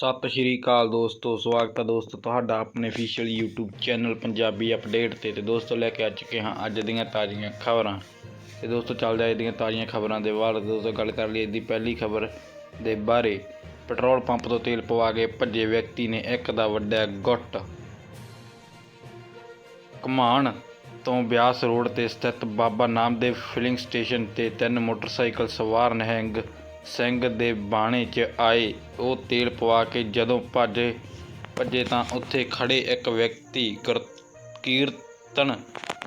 ਸਤਿ ਸ਼੍ਰੀ ਅਕਾਲ ਦੋਸਤੋ, ਸਵਾਗਤ ਹੈ ਦੋਸਤੋ ਤੁਹਾਡਾ ਆਪਣੇ official YouTube channel Punjabi update ਤੇ। ਤੇ ਦੋਸਤੋ, ਲੈ ਕੇ ਆ ਚੁੱਕੇ ਹਾਂ ਅੱਜ ਦੀਆਂ ਤਾਜ਼ੀਆਂ ਖਬਰਾਂ। ਤੇ ਦੋਸਤੋ, ਚੱਲਦੇ ਹਾਂ ਅੱਜ ਦੀਆਂ ਤਾਜ਼ੀਆਂ ਖਬਰਾਂ ਦੇ ਬਾਅਦ ਦੋਸਤੋ, ਗੱਲ ਕਰ ਲਈਏ ਦੀ ਪਹਿਲੀ ਖਬਰ ਦੇ ਬਾਰੇ। ਪੈਟਰੋਲ ਪੰਪ ਤੋਂ ਤੇਲ ਪਵਾ ਕੇ ਭੱਜੇ ਵਿਅਕਤੀ ਨੇ ਇੱਕ ਦਾ ਵੱਡਾ ਗੁੱਟ। ਕਮਾਨ ਤੋਂ ਬਿਆਸ ਰੋਡ ਤੇ ਸਥਿਤ ਬਾਬਾ ਨਾਮਦੇਵ ਫਿਲਿੰਗ ਸਟੇਸ਼ਨ ਤੇ ਤਿੰਨ ਮੋਟਰਸਾਈਕਲ ਸਵਾਰ ਨਿਹੰਗ ਸਿੰਘ ਦੇ ਬਾਣੇ 'ਚ ਆਏ। ਉਹ ਤੇਲ ਪਵਾ ਕੇ ਜਦੋਂ ਭੱਜੇ ਭੱਜੇ ਤਾਂ ਉੱਥੇ ਖੜ੍ਹੇ ਇੱਕ ਵਿਅਕਤੀ ਗੁਰ- ਕੀਰਤਨ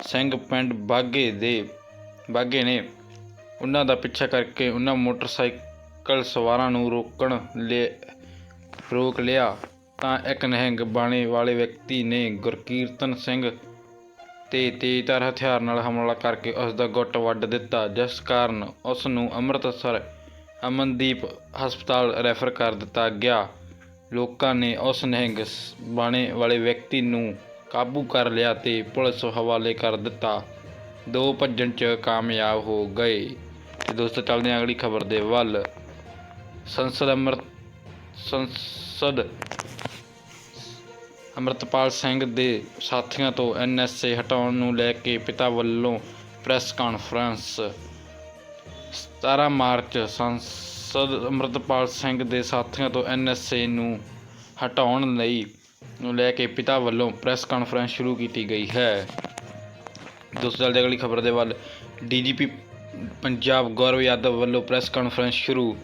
ਸਿੰਘ ਪਿੰਡ ਬਾਗੇ ਦੇ, ਬਾਗੇ ਨੇ ਉਹਨਾਂ ਦਾ ਪਿੱਛਾ ਕਰਕੇ ਉਹਨਾਂ ਮੋਟਰਸਾਈਕਲ ਸਵਾਰਾਂ ਨੂੰ ਰੋਕਣ ਲਈ ਰੋਕ ਲਿਆ। ਤਾਂ ਇੱਕ ਨਹਿੰਗ ਬਾਣੇ ਵਾਲੇ ਵਿਅਕਤੀ ਨੇ ਗੁਰਕੀਰਤਨ ਸਿੰਘ ਤੇ ਤੇਜ਼ਧਾਰ ਹਥਿਆਰ ਨਾਲ ਹਮਲਾ ਕਰਕੇ ਉਸ ਦਾ ਗੁੱਟ ਵੱਢ ਦਿੱਤਾ। ਜਿਸ ਕਾਰਨ ਉਸ ਨੂੰ ਅੰਮ੍ਰਿਤਸਰ ਅਮਨਦੀਪ ਹਸਪਤਾਲ ਰੈਫਰ ਕਰ ਦਿੱਤਾ ਗਿਆ। ਲੋਕਾਂ ਨੇ ਉਸ ਨਿਹੰਗ ਬਾਣੇ ਵਾਲੇ ਵਿਅਕਤੀ ਨੂੰ ਕਾਬੂ ਕਰ ਲਿਆ ਤੇ ਪੁਲਿਸ ਹਵਾਲੇ ਕਰ ਦਿੱਤਾ। ਦੋ ਭੱਜਣ 'ਚ ਕਾਮਯਾਬ ਹੋ ਗਏ। ਤੇ ਦੋਸਤੋ, ਚੱਲਦੇ ਹਾਂ ਅਗਲੀ ਖਬਰ ਦੇ ਵੱਲ। ਸੰਸਦ ਅੰਮ੍ਰਿਤ, ਸੰਸਦ ਅੰਮ੍ਰਿਤਪਾਲ ਸਿੰਘ ਦੇ ਸਾਥੀਆਂ ਤੋਂ ਐਨਐਸਏ ਹਟਾਉਣ ਨੂੰ ਲੈ ਕੇ ਪਿਤਾ ਵੱਲੋਂ ਪ੍ਰੈਸ ਕਾਨਫਰੰਸ। 17 ਮਾਰਚ ਸੰਸਦ ਅੰਮ੍ਰਿਤਪਾਲ ਸਿੰਘ ਦੇ ਸਾਥੀਆਂ ਤੋਂ ਐਨਐਸਏ ਨੂੰ ਹਟਾਉਣ ਲਈ ਨੂੰ ਲੈ ਕੇ ਪਿਤਾ ਵੱਲੋਂ ਪ੍ਰੈਸ ਕਾਨਫਰੰਸ ਸ਼ੁਰੂ ਕੀਤੀ ਗਈ ਹੈ। ਦੋਸਤੋ, ਚੱਲਦੇ ਅਗਲੀ ਖਬਰ ਦੇ ਵੱਲ। ਡੀਜੀਪੀ ਪੰਜਾਬ ਗੌਰਵ ਯਾਦਵ ਵੱਲੋਂ ਪ੍ਰੈਸ ਕਾਨਫਰੰਸ ਸ਼ੁਰੂ।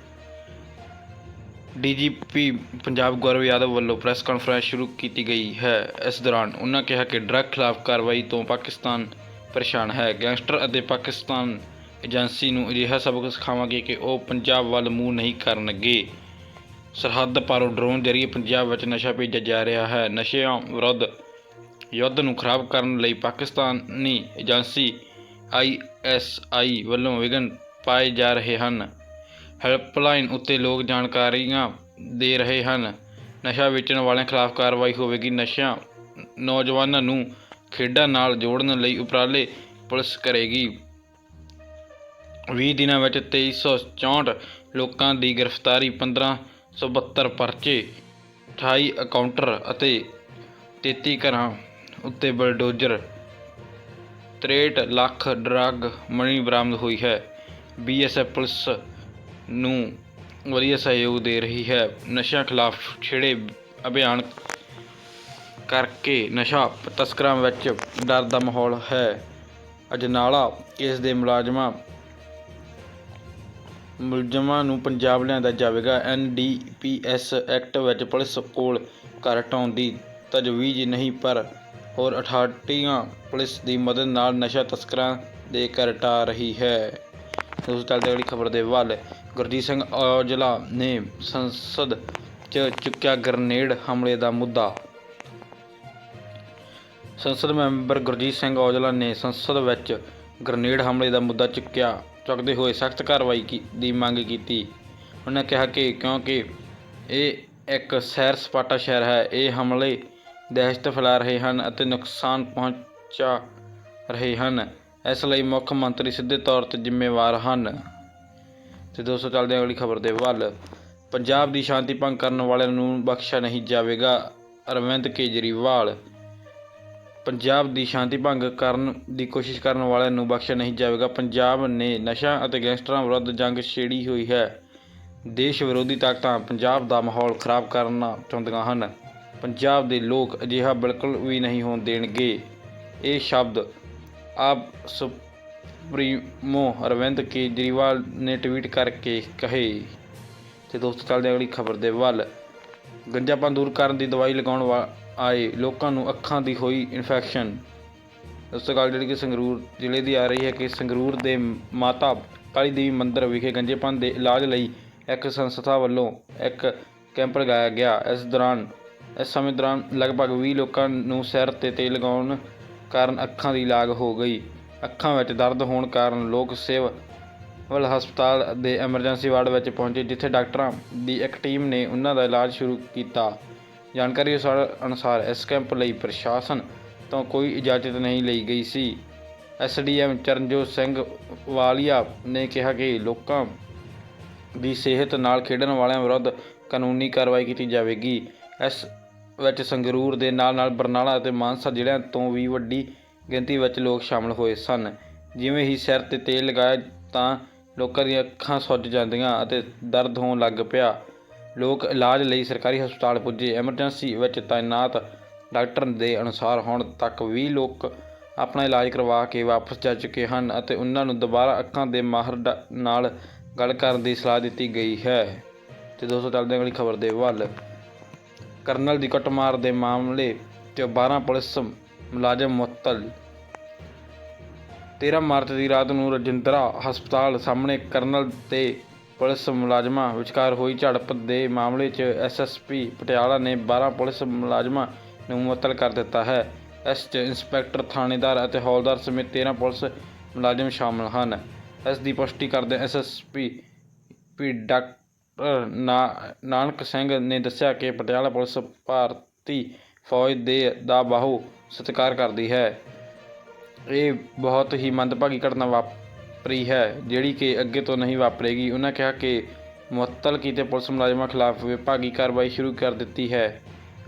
ਡੀਜੀਪੀ ਪੰਜਾਬ ਗੌਰਵ ਯਾਦਵ ਵੱਲੋਂ ਪ੍ਰੈਸ ਕਾਨਫਰੰਸ ਸ਼ੁਰੂ ਕੀਤੀ ਗਈ ਹੈ। ਇਸ ਦੌਰਾਨ ਉਹਨਾਂ ਕਿਹਾ ਕਿ ਡਰੱਗ ਖਿਲਾਫ ਕਾਰਵਾਈ ਤੋਂ ਪਾਕਿਸਤਾਨ ਪਰੇਸ਼ਾਨ ਹੈ। ਗੈਂਗਸਟਰ ਅਤੇ ਪਾਕਿਸਤਾਨ ਏਜੰਸੀ ਨੂੰ ਅਜਿਹਾ ਸਬਕ ਸਿਖਾਵਾਂਗੇ ਕਿ ਉਹ ਪੰਜਾਬ ਵੱਲ ਮੂੰਹ ਨਹੀਂ ਕਰਨਗੇ। ਸਰਹੱਦ ਪਾਰੋਂ ਡਰੋਨ ਜ਼ਰੀਏ ਪੰਜਾਬ ਵਿੱਚ ਨਸ਼ਾ ਭੇਜਿਆ ਜਾ ਰਿਹਾ ਹੈ। ਨਸ਼ਿਆਂ ਵਿਰੁੱਧ ਯੁੱਧ ਨੂੰ ਖਰਾਬ ਕਰਨ ਲਈ ਪਾਕਿਸਤਾਨੀ ਏਜੰਸੀ ਆਈਐਸਆਈ ਵੱਲੋਂ ਵਿਘਨ ਪਾਏ ਜਾ ਰਹੇ ਹਨ। ਹੈਲਪਲਾਈਨ ਉੱਤੇ ਲੋਕ ਜਾਣਕਾਰੀਆਂ ਦੇ ਰਹੇ ਹਨ। ਨਸ਼ਾ ਵੇਚਣ ਵਾਲਿਆਂ ਖਿਲਾਫ ਕਾਰਵਾਈ ਹੋਵੇਗੀ। ਨਸ਼ਿਆਂ ਨੌਜਵਾਨਾਂ ਨੂੰ ਖੇਡਾਂ ਨਾਲ ਜੋੜਨ ਲਈ ਉਪਰਾਲੇ ਪੁਲਿਸ ਕਰੇਗੀ। 20 ਦਿਨਾਂ ਵਿੱਚ 2364 ਲੋਕਾਂ ਦੀ ਗ੍ਰਿਫਤਾਰੀ 1572 ਪਰਚੇ 28 ਅਕਾਊਂਟਰ ਅਤੇ 33 ਘਰਾਂ ਉੱਤੇ ਬਲਡੋਜ਼ਰ 63 ਲੱਖ ਡਰੱਗ ਮਣੀ ਬਰਾਮਦ ਹੋਈ ਹੈ। ਬੀਐਸਐਫ ਪੁਲਿਸ ਨੂੰ ਵਧੀਆ ਸਹਿਯੋਗ ਦੇ ਰਹੀ ਹੈ। ਨਸ਼ਿਆਂ ਖਿਲਾਫ ਛੇੜੇ ਅਭਿਆਨ ਕਰਕੇ ਨਸ਼ਾ ਤਸਕਰਾਂ ਵਿੱਚ ਡਰ ਦਾ ਮਾਹੌਲ ਹੈ। ਅਜਨਾਲਾ ਕੇਸ ਦੇ ਮੁਲਾਜ਼ਮਾਂ ਮੁਲਜ਼ਮਾਂ ਨੂੰ ਪੰਜਾਬ ਲਿਆਂਦਾ ਜਾਵੇਗਾ। ਐਨਡੀਪੀਐਸ ਐਕਟ ਵਿੱਚ ਪੁਲਿਸ ਕੋਲ ਘਰ ਹਟਾਉਣ ਦੀ ਤਜਵੀਜ਼ ਨਹੀਂ, ਪਰ ਹੋਰ ਅਥਾਰਟੀਆਂ ਪੁਲਿਸ ਦੀ ਮਦਦ ਨਾਲ ਨਸ਼ਾ ਤਸਕਰਾਂ ਦੇ ਘਰ ਹਟਾ ਰਹੀ ਹੈ। ਦੋਸਤੋ ਚੱਲਦੇ ਅਗਲੀ ਖਬਰ ਦੇ ਵੱਲ ਗੁਰਜੀਤ ਸਿੰਘ ਔਜਲਾ ਨੇ ਸੰਸਦ 'ਚ ਚੁੱਕਿਆ ਗ੍ਰਨੇਡ ਹਮਲੇ ਦਾ ਮੁੱਦਾ। ਸੰਸਦ ਮੈਂਬਰ ਗੁਰਜੀਤ ਸਿੰਘ ਔਜਲਾ ਨੇ ਸੰਸਦ ਵਿੱਚ ਗ੍ਰਨੇਡ ਹਮਲੇ ਦਾ ਮੁੱਦਾ ਚੁੱਕਿਆ। ਚੁੱਕਦੇ ਹੋਏ ਸਖਤ ਕਾਰਵਾਈ ਦੀ ਮੰਗ ਕੀਤੀ। ਉਹਨਾਂ ਕਿਹਾ ਕਿ ਕਿਉਂਕਿ ਇਹ ਇੱਕ ਸੈਰ ਸਪਾਟਾ ਸ਼ਹਿਰ ਹੈ, ਇਹ ਹਮਲੇ ਦਹਿਸ਼ਤ ਫੈਲਾ ਰਹੇ ਹਨ ਅਤੇ ਨੁਕਸਾਨ ਪਹੁੰਚਾ ਰਹੇ ਹਨ। ਇਸ ਲਈ ਮੁੱਖ ਮੰਤਰੀ ਸਿੱਧੇ ਤੌਰ ਤੇ ਜ਼ਿੰਮੇਵਾਰ ਹਨ। ਤੇ ਦੋਸਤੋ, ਚੱਲਦੇ ਹਾਂ ਅਗਲੀ ਖਬਰ ਦੇ ਵੱਲ। ਪੰਜਾਬ ਦੀ ਸ਼ਾਂਤੀ ਭੰਗ ਕਰਨ ਵਾਲਿਆਂ ਨੂੰ ਬਖਸ਼ਿਆ ਨਹੀਂ ਜਾਵੇਗਾ ਅਰਵਿੰਦ ਕੇਜਰੀਵਾਲ। ਪੰਜਾਬ ਦੀ ਸ਼ਾਂਤੀ ਭੰਗ ਕਰਨ ਦੀ ਕੋਸ਼ਿਸ਼ ਕਰਨ ਵਾਲਿਆਂ ਨੂੰ ਬਖਸ਼ਿਆ ਨਹੀਂ ਜਾਵੇਗਾ। ਪੰਜਾਬ ਨੇ ਨਸ਼ਾ ਅਤੇ ਗੈਂਗਸਟਰਾਂ ਵਿਰੁੱਧ ਜੰਗ ਛੇੜੀ ਹੋਈ ਹੈ। ਦੇਸ਼ ਵਿਰੋਧੀ ਤਾਕਤਾਂ ਪੰਜਾਬ ਦਾ ਮਾਹੌਲ ਖਰਾਬ ਕਰਨਾ ਚਾਹੁੰਦੀਆਂ ਹਨ। ਪੰਜਾਬ ਦੇ ਲੋਕ ਅਜਿਹਾ ਬਿਲਕੁਲ ਵੀ ਨਹੀਂ ਹੋਣ ਦੇਣਗੇ। ਇਹ ਸ਼ਬਦ ਆਪ ਸੁਪਰੀਮੋ ਅਰਵਿੰਦ ਕੇਜਰੀਵਾਲ ਨੇ ਟਵੀਟ ਕਰਕੇ ਕਹੇ। ਤੇ ਦੋਸਤੋ ਚੱਲਦੇ ਅਗਲੀ ਖਬਰ ਦੇ ਵੱਲ ਗੰਜਾਪਨ ਦੂਰ ਕਰਨ ਦੀ ਦਵਾਈ ਲਗਾਉਣ ਵਾ ਆਏ ਲੋਕਾਂ ਨੂੰ ਅੱਖਾਂ ਦੀ ਹੋਈ ਇਨਫੈਕਸ਼ਨ ਦੋਸਤੋ ਗੱਲ ਜਿਹੜੀ ਕਿ ਸੰਗਰੂਰ ਜ਼ਿਲ੍ਹੇ ਦੀ ਆ ਰਹੀ ਹੈ ਕਿ ਸੰਗਰੂਰ ਦੇ ਮਾਤਾ ਕਾਲੀ ਦੇਵੀ ਮੰਦਿਰ ਵਿਖੇ ਗੰਜੇਪਨ ਦੇ ਇਲਾਜ ਲਈ ਇੱਕ ਸੰਸਥਾ ਵੱਲੋਂ ਇੱਕ ਕੈਂਪ ਲਗਾਇਆ ਗਿਆ। ਇਸ ਦੌਰਾਨ ਇਸ ਸਮੇਂ ਦੌਰਾਨ ਲਗਭਗ 20 ਲੋਕਾਂ ਨੂੰ ਸਿਰ ਤੇ ਤੇਲ ਲਗਾਉਣ ਕਾਰਨ ਅੱਖਾਂ ਦੀ ਲਾਗ ਹੋ ਗਈ। ਅੱਖਾਂ ਵਿੱਚ ਦਰਦ ਹੋਣ ਕਾਰਨ ਲੋਕ ਸੇਵ ਸਿਵਲ ਹਸਪਤਾਲ ਦੇ ਐਮਰਜੈਂਸੀ ਵਾਰਡ ਵਿੱਚ ਪਹੁੰਚੇ, ਜਿੱਥੇ ਡਾਕਟਰਾਂ ਦੀ ਇੱਕ ਟੀਮ ਨੇ ਉਹਨਾਂ ਦਾ ਇਲਾਜ ਸ਼ੁਰੂ ਕੀਤਾ। ਜਾਣਕਾਰੀ ਅਨੁਸਾਰ- ਇਸ ਕੈਂਪ ਲਈ ਪ੍ਰਸ਼ਾਸਨ ਤੋਂ ਕੋਈ ਇਜਾਜ਼ਤ ਨਹੀਂ ਲਈ ਗਈ ਸੀ। ਐਸਡੀਐਮ ਚਰਨਜੋਤ ਸਿੰਘ ਵਾਲੀਆ ਨੇ ਕਿਹਾ ਕਿ ਲੋਕਾਂ ਦੀ ਸਿਹਤ ਨਾਲ ਖੇਡਣ ਵਾਲਿਆਂ ਵਿਰੁੱਧ ਕਾਨੂੰਨੀ ਕਾਰਵਾਈ ਕੀਤੀ ਜਾਵੇਗੀ। ਇਸ ਵਿੱਚ ਸੰਗਰੂਰ ਦੇ ਨਾਲ ਨਾਲ ਬਰਨਾਲਾ ਅਤੇ ਮਾਨਸਾ ਜ਼ਿਲ੍ਹਿਆਂ ਤੋਂ ਵੀ ਵੱਡੀ ਗਿਣਤੀ ਵਿੱਚ ਲੋਕ ਸ਼ਾਮਲ ਹੋਏ ਸਨ। ਜਿਵੇਂ ਹੀ ਸਿਰ ਤੇ ਤੇਲ ਲਗਾਇਆ ਤਾਂ ਲੋਕਾਂ ਦੀਆਂ ਅੱਖਾਂ ਸੁੱਜ ਜਾਂਦੀਆਂ ਅਤੇ ਦਰਦ ਹੋਣ ਲੱਗ ਪਿਆ। ਲੋਕ ਇਲਾਜ ਲਈ ਸਰਕਾਰੀ ਹਸਪਤਾਲ ਪੁੱਜੇ। ਐਮਰਜੈਂਸੀ ਵਿੱਚ ਤਾਇਨਾਤ ਡਾਕਟਰ ਦੇ ਅਨੁਸਾਰ ਹੁਣ ਤੱਕ 20 ਲੋਕ ਆਪਣਾ ਇਲਾਜ ਕਰਵਾ ਕੇ ਵਾਪਸ ਜਾ ਚੁੱਕੇ ਹਨ ਅਤੇ ਉਹਨਾਂ ਨੂੰ ਦੁਬਾਰਾ ਅੱਖਾਂ ਦੇ ਮਾਹਰ ਡਾ- ਨਾਲ ਗੱਲ ਕਰਨ ਦੀ ਸਲਾਹ ਦਿੱਤੀ ਗਈ ਹੈ। ਤੇ ਦੋਸਤੋ, ਚੱਲਦੇ ਹਾਂ ਅਗਲੀ ਖਬਰ ਦੇ ਵੱਲ। ਕਰਨਲ ਦੀ ਕੁੱਟਮਾਰ ਦੇ ਮਾਮਲੇ 'ਚ 12 ਪੁਲਿਸ ਮੁਲਾਜ਼ਮ ਮੁਅੱਤਲ 13 ਮਾਰਚ ਦੀ ਰਾਤ ਨੂੰ ਰਜਿੰਦਰਾ ਹਸਪਤਾਲ ਸਾਹਮਣੇ ਕਰਨਲ ਤੇ ਪੁਲਿਸ ਮੁਲਾਜ਼ਮਾਂ ਵਿਚਕਾਰ ਹੋਈ ਝੜਪ ਦੇ ਮਾਮਲੇ 'ਚ ਐਸਐਸਪੀ ਪਟਿਆਲਾ ਨੇ 12 ਪੁਲਿਸ ਮੁਲਾਜ਼ਮਾਂ ਨੂੰ ਮੁਅੱਤਲ ਕਰ ਦਿੱਤਾ ਹੈ। ਇਸ 'ਚ ਇੰਸਪੈਕਟਰ, ਥਾਣੇਦਾਰ ਅਤੇ ਹੌਲਦਾਰ ਸਮੇਤ 13 ਪੁਲਿਸ ਮੁਲਾਜ਼ਮ ਸ਼ਾਮਲ ਹਨ। ਇਸ ਦੀ ਪੁਸ਼ਟੀ ਕਰਦੇ ਐਸਐਸਪੀ ਪੀ ਡਾਕਟਰ ਨਾ- ਨਾਨਕ ਸਿੰਘ ਨੇ ਦੱਸਿਆ ਕਿ ਪਟਿਆਲਾ ਪੁਲਿਸ ਭਾਰਤੀ ਫੌਜ ਦੇ ਦਾ ਬਾਹੂ ਸਤਿਕਾਰ ਕਰਦੀ ਹੈ। ਇਹ ਬਹੁਤ ਹੀ ਮੰਦਭਾਗੀ ਘਟਨਾ ਵਾਪਰੀ ਹੈ, ਜਿਹੜੀ ਕਿ ਅੱਗੇ ਤੋਂ ਨਹੀਂ ਵਾਪਰੇਗੀ। ਉਹਨਾਂ ਕਿਹਾ ਕਿ ਮੁਅੱਤਲ ਕੀਤੇ ਪੁਲਿਸ ਮੁਲਾਜ਼ਮਾਂ ਖਿਲਾਫ ਵਿਭਾਗੀ ਕਾਰਵਾਈ ਸ਼ੁਰੂ ਕਰ ਦਿੱਤੀ ਹੈ।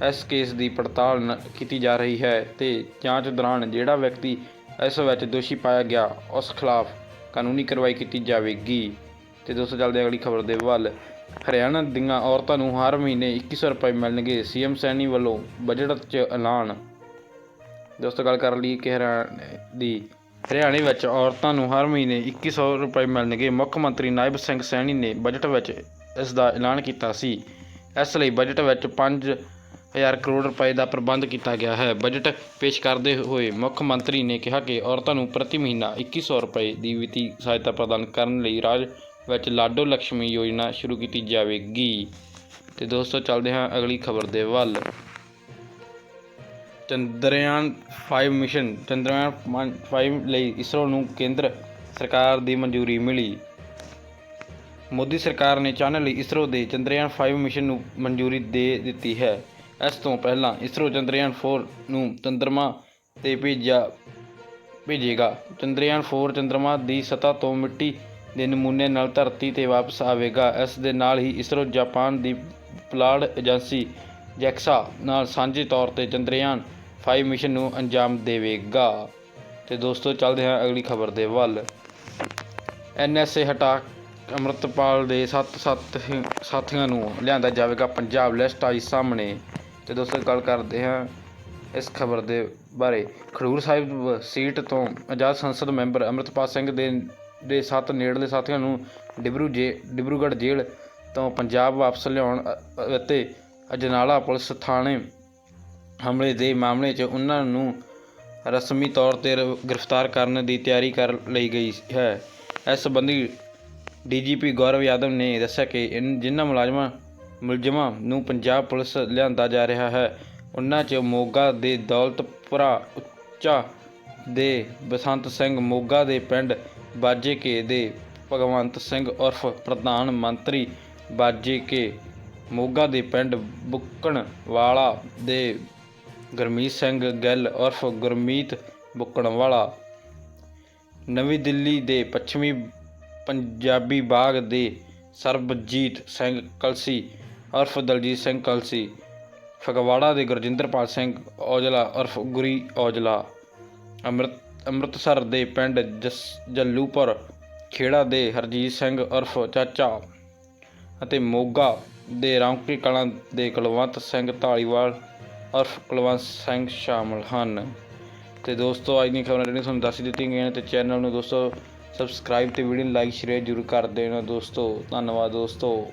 ਇਸ ਕੇਸ ਦੀ ਪੜਤਾਲ ਕੀਤੀ ਜਾ ਰਹੀ ਹੈ ਤੇ ਜਾਂਚ ਦੌਰਾਨ ਜਿਹੜਾ ਵਿਅਕਤੀ ਇਸ ਵਿੱਚ ਦੋਸ਼ੀ ਪਾਇਆ ਗਿਆ, ਉਸ ਖਿਲਾਫ ਕਾਨੂੰਨੀ ਕਾਰਵਾਈ ਕੀਤੀ ਜਾਵੇਗੀ। ਤੇ ਦੋਸਤੋ, ਚੱਲਦੇ ਅਗਲੀ ਖਬਰ ਦੇ ਵੱਲ। ਹਰਿਆਣਾ ਦੀਆਂ ਔਰਤਾਂ ਨੂੰ ਹਰ ਮਹੀਨੇ 2100 ਰੁਪਏ ਮਿਲਣਗੇ। ਸੀਐਮ ਸੈਣੀ ਵੱਲੋਂ ਬਜਟ 'ਚ ਐਲਾਨ ਦੋਸਤੋ, ਗੱਲ ਕਰ ਲਈ ਕਿ ਹਰਿਆਣੇ ਦੀ ਹਰਿਆਣੇ ਵਿੱਚ ਔਰਤਾਂ ਨੂੰ ਹਰ ਮਹੀਨੇ 2100 ਰੁਪਏ ਮਿਲਣਗੇ। ਮੁੱਖ ਮੰਤਰੀ ਨਾਇਬ ਸਿੰਘ ਸੈਣੀ ਨੇ ਬਜਟ ਵਿੱਚ ਇਸ ਦਾ ਐਲਾਨ ਕੀਤਾ ਸੀ। ਇਸ ਲਈ ਬਜਟ ਵਿੱਚ 5000 ਕਰੋੜ ਰੁਪਏ ਦਾ ਪ੍ਰਬੰਧ ਕੀਤਾ ਗਿਆ ਹੈ। ਬਜਟ ਪੇਸ਼ ਕਰਦੇ ਹੋਏ ਮੁੱਖ ਮੰਤਰੀ ਨੇ ਕਿਹਾ ਕਿ ਔਰਤਾਂ ਨੂੰ ਪ੍ਰਤੀ ਮਹੀਨਾ 2100 ਰੁਪਏ ਦੀ ਵਿੱਤੀ ਸਹਾਇਤਾ ਪ੍ਰਦਾਨ ਕਰਨ ਲਈ ਰਾਜ ਵਿੱਚ ਲਾਡੋ ਲక్ష్ਮੀ ਯੋਜਨਾ ਸ਼ੁਰੂ ਕੀਤੀ ਜਾਵੇਗੀ। ਤੇ ਦੋਸਤੋ, ਚੱਲਦੇ ਹਾਂ ਅਗਲੀ ਖਬਰ ਦੇ ਵੱਲ। ਚੰਦਰਯਾਨ 5 ਮਿਸ਼ਨ ਚੰਦਰਯਾਨ 5 ਲਈ ਇਸਰੋ ਨੂੰ ਕੇਂਦਰ ਸਰਕਾਰ ਦੀ ਮਨਜ਼ੂਰੀ ਮਿਲੀ। ਮੋਦੀ ਸਰਕਾਰ ਨੇ ਚਾਨਣ ਲਈ ਇਸਰੋ ਦੇ ਚੰਦਰਯਾਨ 5 ਮਿਸ਼ਨ ਨੂੰ ਮਨਜ਼ੂਰੀ ਦੇ ਦਿੱਤੀ ਹੈ। ਇਸ ਤੋਂ ਪਹਿਲਾਂ ਇਸਰੋ ਚੰਦਰਯਾਨ 4 ਨੂੰ ਚੰਦਰਮਾ ਤੇ ਭੇਜਿਆ, ਭੇਜੇਗਾ। ਚੰਦਰਯਾਨ 4 ਚੰਦਰਮਾ ਦੀ ਸਤਹ ਤੋਂ ਮਿੱਟੀ ਦੇ ਨਮੂਨੇ ਨਾਲ ਧਰਤੀ ਤੇ ਵਾਪਸ ਆਵੇਗਾ। ਇਸ ਦੇ ਨਾਲ ਹੀ ਇਸਰੋ ਜਾਪਾਨ ਦੀ ਪੁਲਾੜ ਏਜੰਸੀ ਜੈਕਸਾ ਨਾਲ ਸਾਂਝੇ ਤੌਰ ਤੇ ਚੰਦਰਯਾਨ 5 ਮਿਸ਼ਨ ਨੂੰ ਅੰਜਾਮ ਦੇਵੇਗਾ। ਤੇ ਦੋਸਤੋ, ਚੱਲਦੇ ਹਾਂ ਅਗਲੀ ਖਬਰ ਦੇ ਵੱਲ। ਐਨਐਸਏ ਹਟਾ ਅੰਮ੍ਰਿਤਪਾਲ ਦੇ ਸੱਤ ਸੱਤ ਸਾਥੀਆਂ ਨੂੰ ਲਿਆਂਦਾ ਜਾਵੇਗਾ ਪੰਜਾਬ ਲਿਸਟ ਆਈ ਸਾਹਮਣੇ। ਤੇ ਦੋਸਤੋ, ਗੱਲ ਕਰਦੇ ਹਾਂ ਇਸ ਖਬਰ ਦੇ ਬਾਰੇ। ਖਡੂਰ ਸਾਹਿਬ ਸੀਟ ਤੋਂ ਆਜ਼ਾਦ ਸੰਸਦ ਮੈਂਬਰ ਅੰਮ੍ਰਿਤਪਾਲ ਸਿੰਘ ਦੇ ਦੇ ਸੱਤ ਨੇੜਲੇ ਸਾਥੀਆਂ ਨੂੰ ਡਿਬਰੂ ਜੇ, ਡਿਬਰੂਗੜ੍ਹ ਜੇਲ੍ਹ ਤੋਂ ਪੰਜਾਬ ਵਾਪਸ ਲਿਆਉਣ ਅਤੇ ਅਜਨਾਲਾ ਪੁਲਿਸ ਥਾਣੇ ਹਮਲੇ ਦੇ ਮਾਮਲੇ 'ਚ ਉਹਨਾਂ ਨੂੰ ਰਸਮੀ ਤੌਰ ਤੇ ਰ- ਗ੍ਰਿਫਤਾਰ ਕਰਨ ਦੀ ਤਿਆਰੀ ਕਰ ਲਈ ਗਈ ਹੈ। ਇਸ ਸੰਬੰਧੀ ਡੀਜੀਪੀ ਗੌਰਵ ਯਾਦਵ ਨੇ ਦੱਸਿਆ ਕਿ ਇਨ, ਜਿਨ੍ਹਾਂ ਮੁਲਾਜ਼ਮਾਂ, ਮੁਲਜ਼ਮਾਂ ਨੂੰ ਪੰਜਾਬ ਪੁਲਿਸ ਲਿਆਂਦਾ ਜਾ ਰਿਹਾ ਹੈ, ਉਹਨਾਂ 'ਚ ਮੋਗਾ ਦੇ ਦੌਲਤਪੁਰਾ ਉੱਚਾ ਦੇ ਬਸੰਤ ਸਿੰਘ ਮੋਗਾ ਦੇ ਪਿੰਡ ਬਾਜੇਕੇ ਦੇ ਭਗਵੰਤ ਸਿੰਘ ਉਰਫ ਪ੍ਰਧਾਨ ਮੰਤਰੀ ਬਾਜੇਕੇ ਮੋਗਾ ਦੇ ਪਿੰਡ ਬੁੱਕਣ ਵਾਲਾ ਦੇ ਗੁਰਮੀਤ ਸਿੰਘ ਗਿੱਲ ਉਰਫ ਗੁਰਮੀਤ ਬੁੱਕਣ ਵਾਲਾ ਨਵੀਂ ਦਿੱਲੀ ਦੇ ਪੱਛਮੀ ਪੰਜਾਬੀ ਬਾਗ ਦੇ ਸਰਬਜੀਤ ਸਿੰਘ ਕਲਸੀ ਉਰਫ ਦਲਜੀਤ ਸਿੰਘ ਕਲਸੀ, ਫਗਵਾੜਾ ਦੇ ਗੁਰਜਿੰਦਰਪਾਲ ਸਿੰਘ ਔਜਲਾ ਉਰਫ ਗੁਰੀ ਔਜਲਾ, ਅੰਮ੍ਰਿਤ, ਅੰਮ੍ਰਿਤਸਰ ਦੇ ਪਿੰਡ ਜਸ, ਜੱਲੂਪੁਰ, ਖੇੜਾ ਦੇ ਹਰਜੀਤ ਸਿੰਘ ਉਰਫ ਚਾਚਾ ਅਤੇ ਮੋਗਾ ਦੇ ਰੌਂਕੀ ਕਲਾਂ ਦੇ ਕੁਲਵੰਤ ਸਿੰਘ ਢਾਲੀਵਾਲ ਉਰਫ ਕੁਲਵੰਤ ਸਿੰਘ ਸ਼ਾਮਲ ਹਨ। ਤੇ ਦੋਸਤੋ, ਅੱਜ ਦੀਆਂ ਖਬਰਾਂ ਜਿਹੜੀਆਂ ਤੁਹਾਨੂੰ ਦੱਸ ਦਿੱਤੀਆਂ ਗਈਆਂ ਨੇ ਤੇ ਚੈਨਲ ਨੂੰ ਦੋਸਤੋ ਸਬਸਕ੍ਰਾਈਬ ਤੇ ਵੀਡੀਓ ਲਾਈਕ ਸ਼ੇਅਰ ਜ਼ਰੂਰ ਕਰ ਦੇਣਾ ਦੋਸਤੋ। ਧੰਨਵਾਦ ਦੋਸਤੋ।